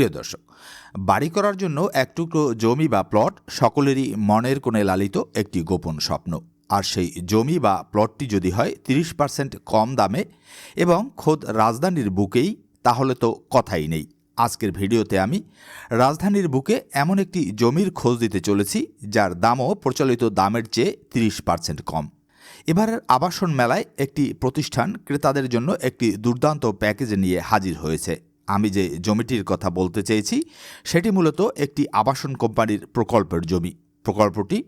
প্রিয় দর্শক, বাড়ি করার জন্য এক টুকরো জমি বা প্লট সকলেরই মনের কোণে লালিত একটি গোপন স্বপ্ন। আর সেই জমি বা প্লটটি যদি হয় তিরিশ পার্সেন্ট কম দামে এবং খোদ রাজধানীর বুকেই, তাহলে তো কথাই নেই। আজকের ভিডিওতে আমি রাজধানীর বুকে এমন একটি জমির খোঁজ দিতে চলেছি, যার দামও প্রচলিত দামের চেয়ে তিরিশ পার্সেন্ট কম। এবারের আবাসন মেলায় একটি প্রতিষ্ঠান ক্রেতাদের জন্য একটি দুর্দান্ত প্যাকেজ নিয়ে হাজির হয়েছে। আমি যে জমিটির কথা বলতে চেয়েছি, সেটি মূলত একটি আবাসন কোম্পানির প্রকল্পের জমি। প্রকল্পটি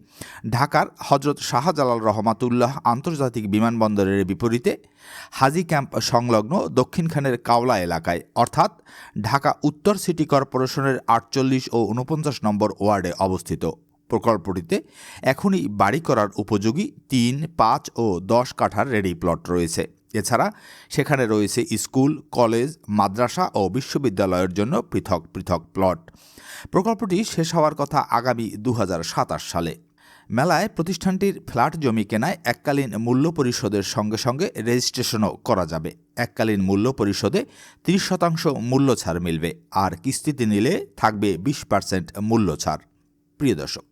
ঢাকার হজরত শাহজালাল রহমাতুল্লাহ আন্তর্জাতিক বিমানবন্দরের বিপরীতে হাজি ক্যাম্প সংলগ্ন দক্ষিণখানের কাওলা এলাকায়, অর্থাৎ ঢাকা উত্তর সিটি কর্পোরেশনের আটচল্লিশ ও উনপঞ্চাশ নম্বর ওয়ার্ডে অবস্থিত। প্রকল্পটিতে এখনই বাড়ি করার উপযোগী তিন, পাঁচ ও দশ কাঠার রেডি প্লট রয়েছে। এছাড়া সেখানে রয়েছে স্কুল, কলেজ, মাদ্রাসা ও বিশ্ববিদ্যালয়ের জন্য পৃথক পৃথক প্লট। প্রকল্পটি শেষ হওয়ার কথা আগামী দু হাজার সাতাশ সালে। মেলায় প্রতিষ্ঠানটির ফ্ল্যাট জমি কেনায় এককালীন মূল্য পরিশোধের সঙ্গে সঙ্গে রেজিস্ট্রেশনও করা যাবে। এককালীন মূল্য পরিশোধে তিরিশ শতাংশ মূল্য ছাড় মিলবে, আর কিস্তিতে নিলে থাকবে বিশ পার্সেন্ট মূল্য ছাড়। প্রিয় দর্শক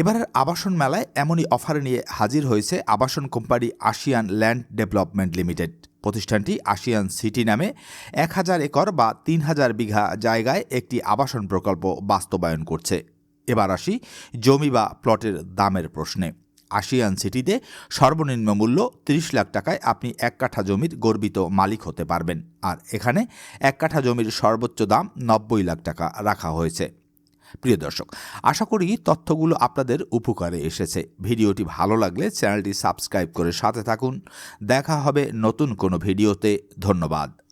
এবারের আবাসন মেলায় এমনই অফার নিয়ে হাজির হয়েছে আবাসন company Ashiyan land development limited. প্রতিষ্ঠানটি আশিয়ান সিটি নামে এক হাজার একর বা তিন হাজার বিঘা জায়গায় একটি আবাসন প্রকল্প বাস্তবায়ন করছে। এবার আসি জমি বা প্লটের দামের প্রশ্নে। আশিয়ান সিটিতে সর্বনিম্ন মূল্য তিরিশ লাখ টাকায় আপনি এক কাঠা জমির গর্বিত মালিক হতে পারবেন। আর এখানে এক কাঠা জমির সর্বোচ্চ দাম নব্বই লাখ টাকা রাখা হয়েছে। প্রিয় দর্শক, আশা করি তথ্যগুলো আপনাদের উপকারে এসেছে। ভিডিওটি ভালো লাগলে চ্যানেলটি সাবস্ক্রাইব করে সাথে থাকুন। দেখা হবে নতুন কোনো ভিডিওতে। ধন্যবাদ।